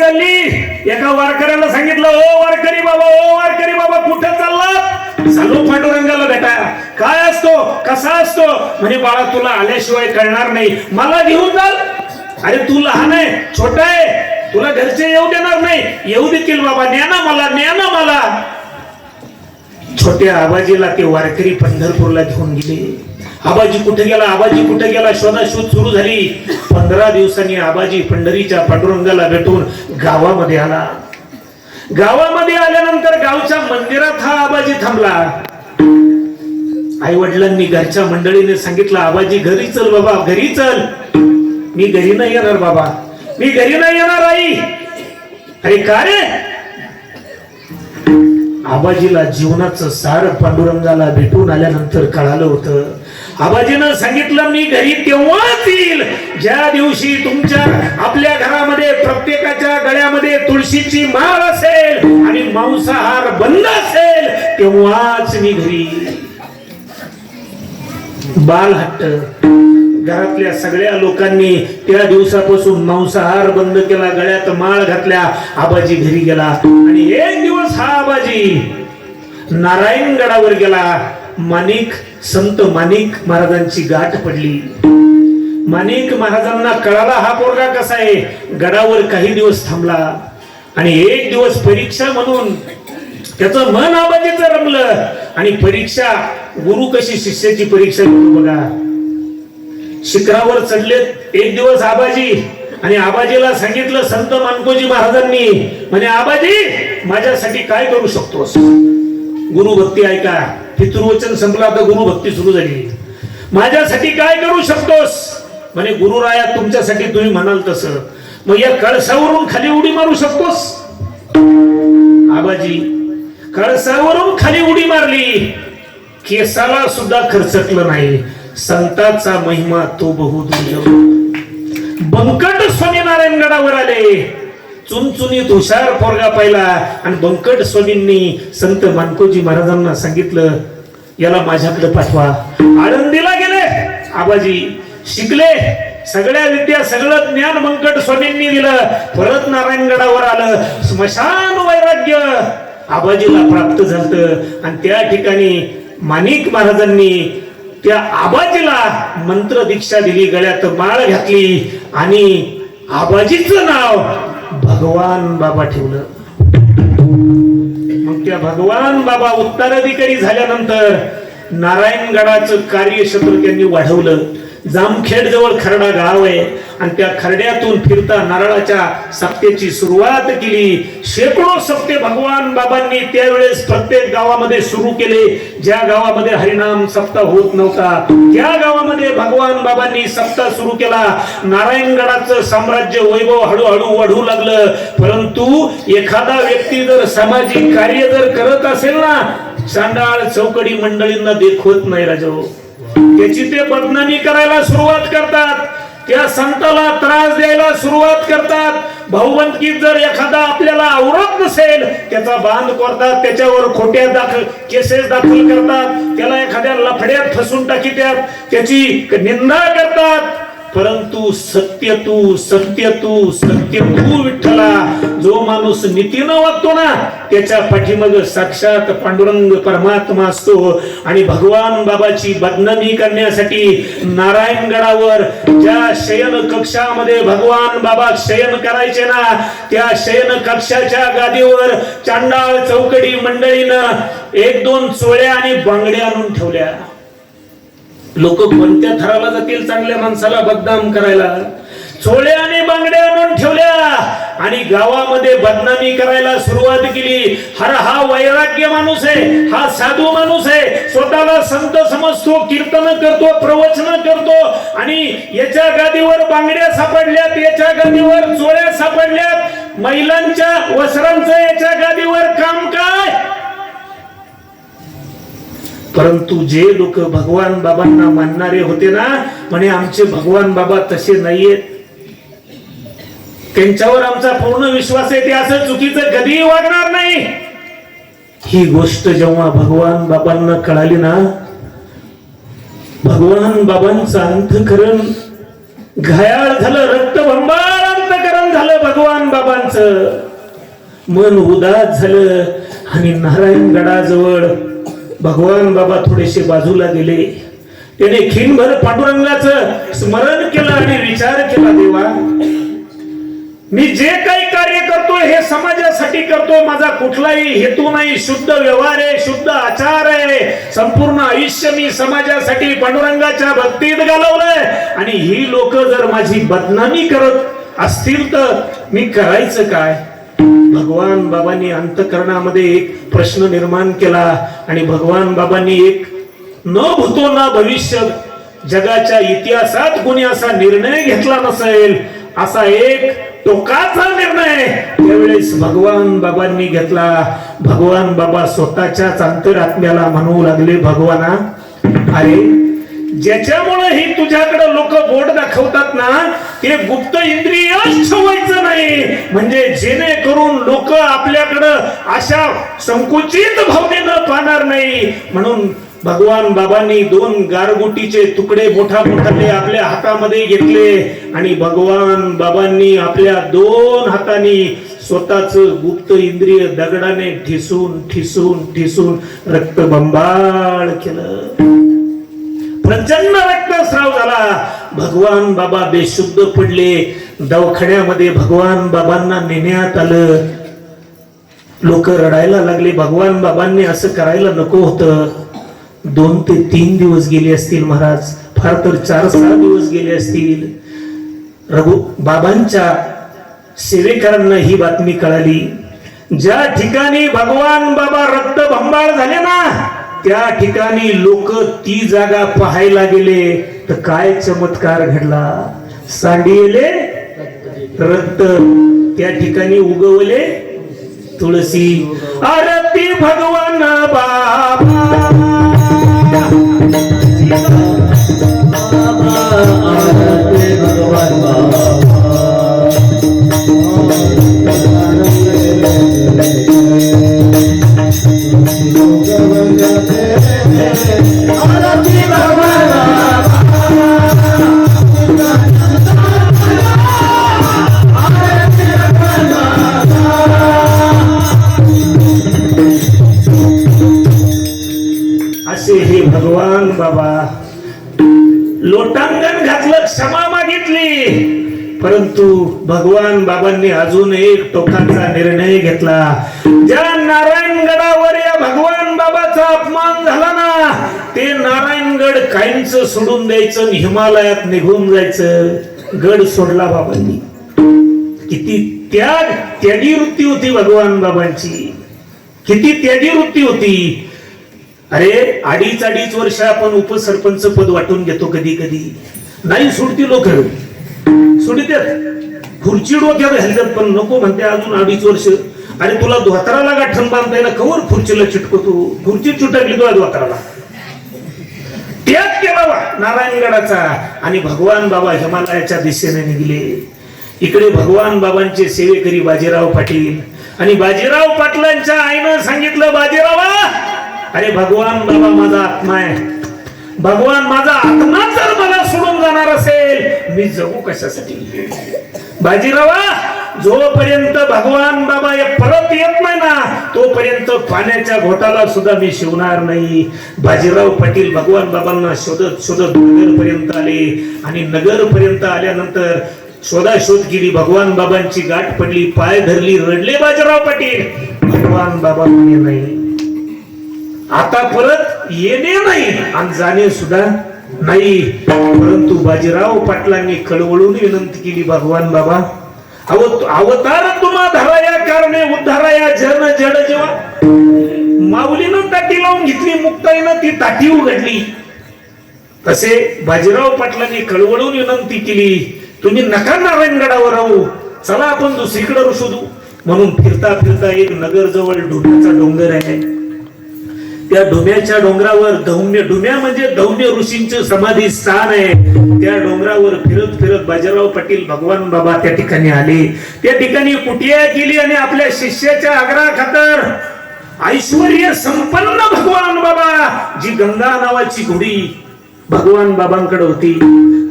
चालली एका वारकऱ्याला सांगितलं ओ वारकरी बाबा ओ वारकरी बाबा कुठं चालला चालू पांडुरंगाला बेटा. काय असतो? कसा असतो? म्हणजे बाळा तुला आल्याशिवाय कळणार नाही. मला घेऊन जा अरे तू लहान आहे छोटा आहे. तुला घरचे येऊ देणार नाही. येऊ देतील बाबा ज्ञाना मला ज्ञाना मला. छोट्या आबाजीला ते वारकरी पंढरपूरला घेऊन गेले. आबाजी कुठे गेला? आबाजी कुठे गेला? शोधाशोध सुरू झाली. पंधरा दिवसांनी आबाजी पंढरीच्या पांडुरंगाला भेटून गावामध्ये आला. गावामध्ये आल्यानंतर गावच्या मंदिरात हा आबाजी थांबला. आई वडिलांनी घरच्या मंडळीने सांगितलं आबाजी घरी चल बाबा घरी चल. मी घरी नाही येणार बाबा. मी घरी नाही येणार आई. अरे का रे? आबाजीला जीवनाचं सार पांडुरंगाला भेटून आल्यानंतर कळालं होतं आबाजीनं सांगितलं मी घरी तेव्हाच येईल. ज्या दिवशी तुमच्या आपल्या घरामध्ये प्रत्येकाच्या गळ्यामध्ये तुळशीची माळ असेल आणि मांसाहार बंद असेल तेव्हाच मी घरी बालहट्ट बाल हट्ट. घरातल्या सगळ्या लोकांनी त्या दिवसापासून मांसाहार बंद केला गळ्यात माळ घातल्या आबाजी घरी गेला. आणि एक दिवस हा आबाजी नारायणगडावर गेला. माणिक संत माणिक महाराजांची गाठ पडली. माणिक महाराजांना कळाला हा पोरगा कसा आहे? गडावर काही दिवस थांबला आणि एक दिवस परीक्षा म्हणून त्याचं मन आबाजीच रमलं आणि परीक्षा गुरु कशी शिष्याची परीक्षा घेतो बघा. शिखरावर चढलेत एक दिवस आबाजी आणि आबाजीला सांगितलं संत मानकोजी महाराजांनी म्हणे आबाजी माझ्यासाठी काय करू शकतोस? गुरु भक्ती ऐका. पितृवचन संपलं आता गुरु भक्ती सुरू झाली. माझ्यासाठी काय करू शकतोस? म्हणे गुरुराया तुमच्यासाठी तुम्ही म्हणाल तसं. मग या कळसावरून खाली उडी मारू शकतोस? आबाजी कळसावरून खाली उडी मारली. केसाला सुद्धा खर्चकलं नाही. संताचा महिमा तो बहु बंकट स्वामी नारायणगडावर आले. चुनचुनी तुषार पोरगा पाहिला. आणि बंकट स्वामींनी संत मानकोजी महाराजांना सांगितलं याला माझ्याकडे पाठवा. आळंदीला गेले. आबाजी शिकले. सगळ्या विद्या सगळं ज्ञान बंकट स्वामींनी दिलं. परत नारायणगडावर आलं. स्मशान वैराग्य. आबाजीला प्राप्त झालं आणि त्या ठिकाणी माणिक महाराजांनी त्या आबाजीला मंत्र दीक्षा दिली गळ्यात माळ घातली. आणि आबाजीचं नाव भगवान बाबा ठेवलं. मग त्या भगवान बाबा उत्तराधिकारी झाल्यानंतर नारायणगडाचं कार्यक्षेत्र त्यांनी वाढवलं. जामखेड जवळ खरडा गाव आहे. आणि त्या खरड्यातून फिरता नारळाच्या सप्तेची सुरुवात केली. शेकडो सप्ते भगवान बाबांनी त्यावेळेस प्रत्येक गावामध्ये सुरू केले. ज्या गावामध्ये हरिनाम सप्ताह होत नव्हता त्या गावामध्ये भगवान बाबांनी सप्ताह सुरू केला. नारायणगडाचं साम्राज्य वैभव हळूहळू वाढू लागलं. परंतु एखादा व्यक्ती जर सामाजिक कार्य जर करत असेल ना चांडाळ चौकडी मंडळींना देखवत नाही राजा हो. त्याची ते बदनामी करायला सुरुवात करतात. त्या संताला त्रास द्यायला सुरुवात करतात. भाऊबंदकीत जर एखादा आपल्याला आवरत नसेल त्याचा बांध करतात त्याच्यावर खोट्या दाखल केसेस दाखल करतात. त्याला एखाद्या लफड्यात फसून टाकीत्यात त्याची निंदा करतात. परंतु सत्य तू सत्य तू सत्य तू विठ्ठला. जो माणूस नीतीनं वागतो ना त्याच्या पाठीमग साक्षात पांडुरंग परमात्मा असतो. आणि भगवान बाबाची बदनामी करण्यासाठी नारायणगडावर ज्या शयन कक्षामध्ये भगवान बाबा शयन करायचे ना त्या शयन कक्षाच्या गादीवर चांडाळ चौकडी मंडळीनं एक दोन चोळ्या आणि बांगड्या आणून ठेवल्या. लोक कोणत्या थराला जातील चांगल्या माणसाला बदनाम करायला? चोळ्या आणि बांगड्या आणून ठेवल्या आणि गावामध्ये बदनामी करायला सुरुवात केली. हर हा वैराग्य माणूस आहे हा साधू माणूस आहे. स्वतःला संत समजतो कीर्तन करतो प्रवचन करतो आणि याच्या गादीवर बांगड्या सापडल्यात याच्या गादीवर चोळ्या सापडल्यात. महिलांच्या वस्त्रांचं याच्या गादीवर काम काय? परंतु जे लोक भगवान बाबांना मानणारे होते ना म्हणे आमचे भगवान बाबा तसे नाहीयेत. त्यांच्यावर आमचा पूर्ण विश्वास आहे ते असं चुकीचं कधीही वागणार नाही. ही गोष्ट जेव्हा भगवान बाबांना कळाली ना भगवान बाबांचं अंतकरण घायाळ झालं रक्तभंबाळ अंतकरण झालं भगवान बाबांचं. मन उदास झालं आणि नारायणगडाजवळ भगवान बाबा थोडेसे बाजूला गेले. त्याने खिनभर पांडुरंगाचं स्मरण केलं आणि विचार केला देवा मी जे काही कार्य करतो हे समाजासाठी करतो. माझा कुठलाही हेतू नाही. शुद्ध व्यवहार आहे शुद्ध आचार आहे. संपूर्ण आयुष्य मी समाजासाठी पांडुरंगाच्या भक्तीत घालवलंय. आणि ही लोक जर माझी बदनामी करत असतील तर मी करायचं काय? भगवान बाबांनी अंतकरणामध्ये एक प्रश्न निर्माण केला आणि भगवान बाबांनी एक न भूतो ना भविष्य जगाच्या इतिहासात कोणी असा निर्णय घेतला नसेल असा एक टोकाचा निर्णय त्यावेळेस भगवान बाबांनी घेतला. भगवान बाबा स्वतःच्याच अंतरात्म्याला म्हणू लागले भगवाना अरे ज्याच्यामुळे ही तुझ्याकडे लोक बोट दाखवतात ना ते गुप्त इंद्रिय ठेवायचं नाही. म्हणजे लोक आपल्याकडं अशा संकुचित भावनेनं पाहणार नाही. म्हणून भगवान बाबांनी दोन गारगुटीचे तुकडे मोठा मोठाले आपल्या हातामध्ये घेतले आणि भगवान बाबांनी आपल्या दोन हातांनी स्वतःच गुप्त इंद्रिय दगडाने ठिसून ठिसून ठिसून रक्तबंबाळ केलं. प्रचंड रक्तस्राव झाला. भगवान बाबा बेशुद्ध पडले. दवाखान्यामध्ये भगवान बाबांना नेण्यात आलं. लोक रडायला लागले. भगवान बाबांनी असं करायला नको होतं. दोन ते तीन दिवस गेले असतील महाराज. फार तर चार सहा दिवस गेले असतील. रघु बाबांच्या सेवेकरांना ही बातमी कळाली. ज्या ठिकाणी भगवान बाबा रक्त भंबाळ झाले ना त्या ठिकाणी लोक ती जागा पाहायला गेले तर काय चमत्कार घडला? सांडिले रक्त त्या ठिकाणी उगवले तुळसी आरती भगवान बाबा असे हे भगवान बाबा. लोटांगण घातलं क्षमा मागितली. परंतु भगवान बाबांनी अजून एक टोकाचा निर्णय घेतला. ज्या नारायणगडावर या भगवान बाबाचा अपमान झाला ना ते नारायणगड कायमच सोडून द्यायचं हिमालयात निघून जायचं. गड सोडला बाबांनी. किती त्याग त्यागी वृत्ती होती भगवान बाबांची. किती त्यागी वृत्ती होती. अरे अडीच अडीच वर्ष आपण उपसरपंच पद वाटून घेतो कधी कधी. नाही सोडती लोक. सुटत्यात खुर्ची डोक्यात घालतात पण नको म्हणते अजून अडीच वर्ष. आणि तुला धोत्राला गाठण बांधता येईल कवर खुर्चीला चिटकतो खुर्ची चिटकली तुला धोत्राला. त्याग केला नारायणगडाचा आणि भगवान बाबा हिमालयाच्या दिशेने निघले. इकडे भगवान बाबांचे सेवेकरी बाजीराव पाटील. आणि बाजीराव पाटलांच्या आईनं सांगितलं बाजीरावा अरे भगवान बाबा माझा आत्मा आहे. भगवान माझा आत्मा जर मला सोडून जाणार असेल मी जगू कशासाठी? बाजीरावा जोपर्यंत भगवान बाबा परत येत नाही ना जोपर्यंत पाण्याच्या घोटाला सुद्धा मी शिवणार नाही. बाजीराव पाटील भगवान बाबांना शोधत शोधत नगर पर्यंत आले. आणि नगर पर्यंत आल्यानंतर शोधाशोध केली. भगवान बाबांची गाठ पडली पाय धरली रडले बाजीराव पाटील. भगवान बाबा नाही. आता परत येणे नाही आणि जाणे सुद्धा नाही. परंतु बाजीराव पाटलांनी कळवळून विनंती केली भगवान बाबा अवतार तुम्हा धराया कारणे उद्धाराया जन जड जेव्हा माऊलीनं ताटी लावून घेतली मुक्ताईनं ती ताटी उघडली. तसे बाजीराव पाटलांनी कळवळून विनंती केली तुम्ही नका नारायणगडावर राहू चला आपण दुसरीकडे शोधू म्हणून फिरता फिरता एक नगर जवळ डोंगराचा डोंगर आहे. त्या डोम्याच्या डोंगरावर धौम्य डोम्या म्हणजे धौम्य ऋषींचे समाधी स्थान आहे. त्या डोंगरावर फिरत फिरत बाजीराव पाटील भगवान बाबा त्या ठिकाणी आले. त्या ठिकाणी कुटिया केली आणि आपल्या शिष्याच्या आग्रहा खातर ऐश्वर्य संपन्न भगवान बाबा जी गंगा नावाची घोडी भगवान बाबांकडे होती.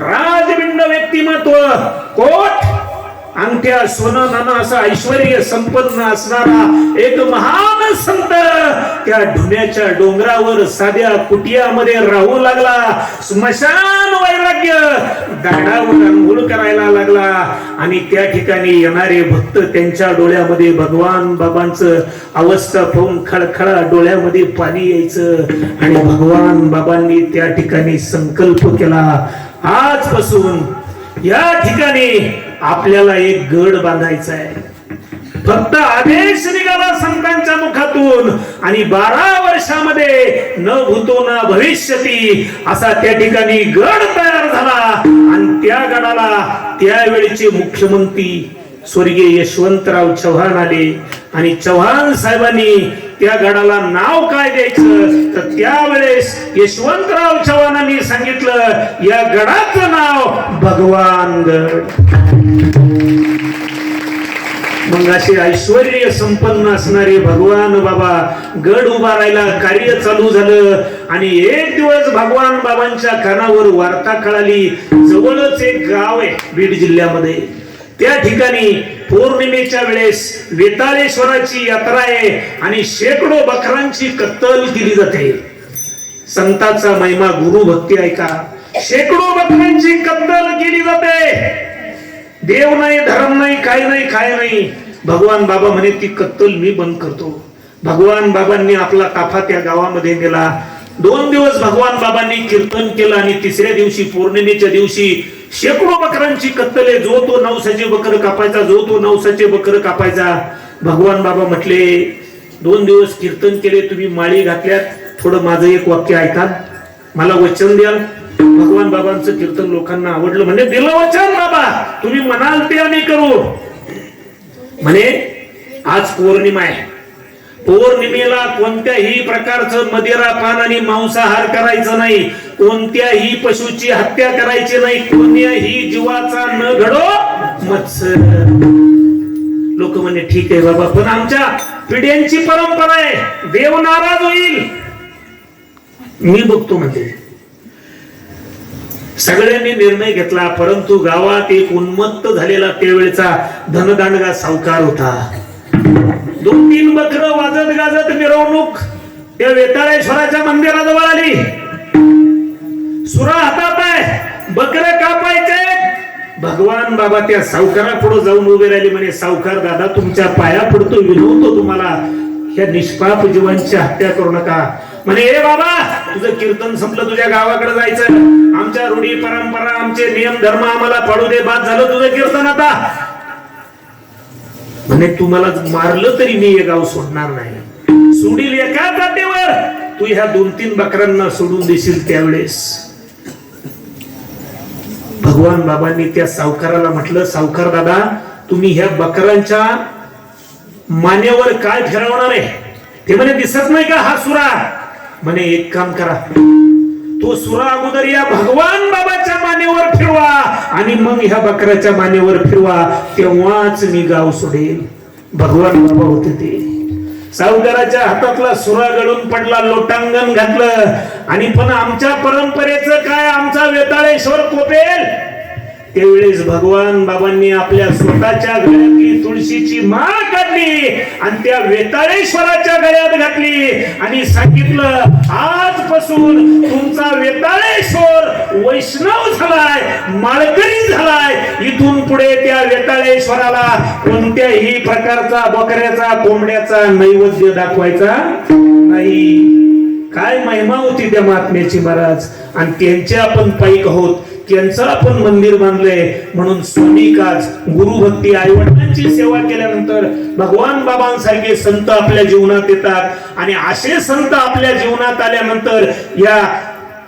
राजबिंड व्यक्तिमत्व कोट अंगठ्या सोनं नाना असा ऐश्वर संपन्न असणारा एक महान संत त्या ढुण्याच्या डोंगरावर साध्या कुटियामध्ये राहू लागला. स्मशान वैराग्य दाडावर अंघोळ करायला लागला. आणि त्या ठिकाणी येणारे भक्त त्यांच्या डोळ्यामध्ये भगवान बाबांचं अवस्था पाहून खळखळा डोळ्यामध्ये पाणी यायचं. आणि भगवान बाबांनी त्या ठिकाणी संकल्प केला. आजपासून या ठिकाणी आपल्याला एक गड बांधायचा आहे फक्त आदेश निघाला संतांच्या मुखातून आणि बारा वर्षामध्ये न भूतो ना भविष्यती असा त्या ठिकाणी गड तयार झाला. आणि त्या गडाला त्यावेळीचे मुख्यमंत्री स्वर्गीय यशवंतराव चव्हाण आले. आणि चव्हाण साहेबांनी त्या गडाला नाव काय द्यायचं? तर त्यावेळेस यशवंतराव चव्हाणांनी सांगितलं या गडाचं नाव भगवान गड. मग असे ऐश्वर संपन्न असणारे भगवान बाबा गड उभारायला कार्य चालू झालं आणि एक दिवस भगवान बाबांच्या कानावर वार्ता कळाली. जवळच एक गाव आहे बीड जिल्ह्यामध्ये. त्या ठिकाणी पौर्णिमेच्या वेळेस वेताळेश्वराची यात्रा आहे आणि शेकडो बकरांची कत्तल केली जाते. संताचा महिमा गुरु भक्ती ऐका. शेकडो बकरांची कत्तल केली जाते. देव नाही धर्म नाही काय नाही काय नाही. भगवान बाबा म्हणे ती कत्तल मी बंद करतो. भगवान बाबांनी आपला ताफा त्या गावामध्ये नेला. दोन दिवस भगवान बाबांनी कीर्तन केलं आणि तिसऱ्या दिवशी पौर्णिमेच्या दिवशी शेकडो बकरांची कत्तले जो तो नवसाचे बकर कापायचा जो तो नवसाचे बकर कापायचा. भगवान बाबा म्हटले दोन दिवस कीर्तन केले तुम्ही माळी घातल्यात. थोडं माझं एक वाक्य ऐका. मला वचन द्याल भगवान बाबांचं कीर्तन लोकांना आवडलं. म्हणजे दिलं वचन बाबा. तुम्ही म्हणाल ते आम्ही करू. म्हणे आज पौर्णिमा आहे. पौर्णिमेला कोणत्याही प्रकारचं मदिरा पान आणि मांसाहार करायचं नाही. कोणत्याही पशुची हत्या करायची नाही. कोणत्याही जीवाचा न घडो मत्सर. लोक म्हणे ठीक आहे बाबा पण आमच्या पिढ्यांची परंपरा आहे. देव नाराज होईल. मी बघतो म्हणजे सगळ्यांनी निर्णय घेतला परंतु गावात एक उन्मत्त झालेला त्यावेळेचा धनदांडगा सावकार होता. दोन तीन बकर वाजत गाजत मिरवणूक. त्या वेताळेश्वराच्या मंदिराजवळ आली. सुरा हातात आहे. बकर कापायचे. भगवान बाबा त्या सावकारा पुढे जाऊन उभे राहिले. म्हणे सावकार दादा तुमच्या पाया पडतो विनवतो तुम्हाला. ह्या निष्पाप जीवांची हत्या करू नका. म्हणे ए बाबा तुझं कीर्तन संपलं. तुझ्या गावाकडे जायचं. आमच्या रूढी परंपरा आमचे नियम धर्म आम्हाला पाडू दे. बाद झालं तुझं कीर्तन आता. म्हणे तुम्हाला मारलं तरी मी हे गाव सोडणार नाही. सोडील एका जातीवर. तू ह्या दोन तीन बकरांना सोडून देशील त्यावेळेस. भगवान बाबांनी त्या सावकाराला म्हटलं सावकार दादा तुम्ही ह्या बकरांच्या मान्यावर काय फिरवणार आहे? ते म्हणे दिसत नाही का हा सुरा? म्हणे एक काम करा. तो सुरा अगोदर या भगवान बाबाच्या मानेवर फिरवा आणि मग ह्या बकऱ्याच्या मानेवर फिरवा तेव्हाच मी गाव सोडेल भगवान बाबा होते ते. सावकाराच्या हातातला सुरा गळून पडला लोटांगण घातलं. आणि पण आमच्या परंपरेचं काय? आमचा वेताळेश्वर कोपेल! त्यावेळेस भगवान बाबांनी आपल्या स्वतःच्या गळ्यातली तुळशीची माळ काढली आणि त्या वेताळेश्वराच्या गळ्यात घातली आणि सांगितलं आजपासून तुमचा वेताळेश्वर वैष्णव झालाय माळकरी झालाय. इथून पुढे त्या वेताळेश्वराला कोणत्याही प्रकारचा बकऱ्याचा कोंबड्याचा नैवेद्य दाखवायचा नाही. काय महिमा होती त्या महात्म्याची महाराज? आणि त्यांचे आपण पाईक आहोत. त्यांचं आपण मंदिर बांधलंय. म्हणून स्वामी काज गुरुभक्ती आई वडिलांची सेवा केल्यानंतर भगवान बाबांसारखे संत आपल्या जीवनात येतात. आणि असे संत आपल्या जीवनात आल्यानंतर या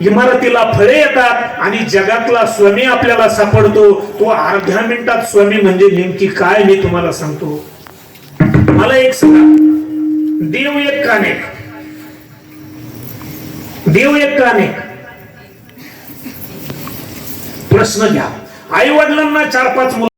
इमारतीला फळे येतात आणि जगातला स्वामी आपल्याला सापडतो. तो अर्ध्या मिनिटात स्वामी म्हणजे नेमकी काय मी तुम्हाला सांगतो. मला एक सांगा. देव एक काने देव एक काने प्रश्न घ्या. आई वडिलांना चार पाच मुलं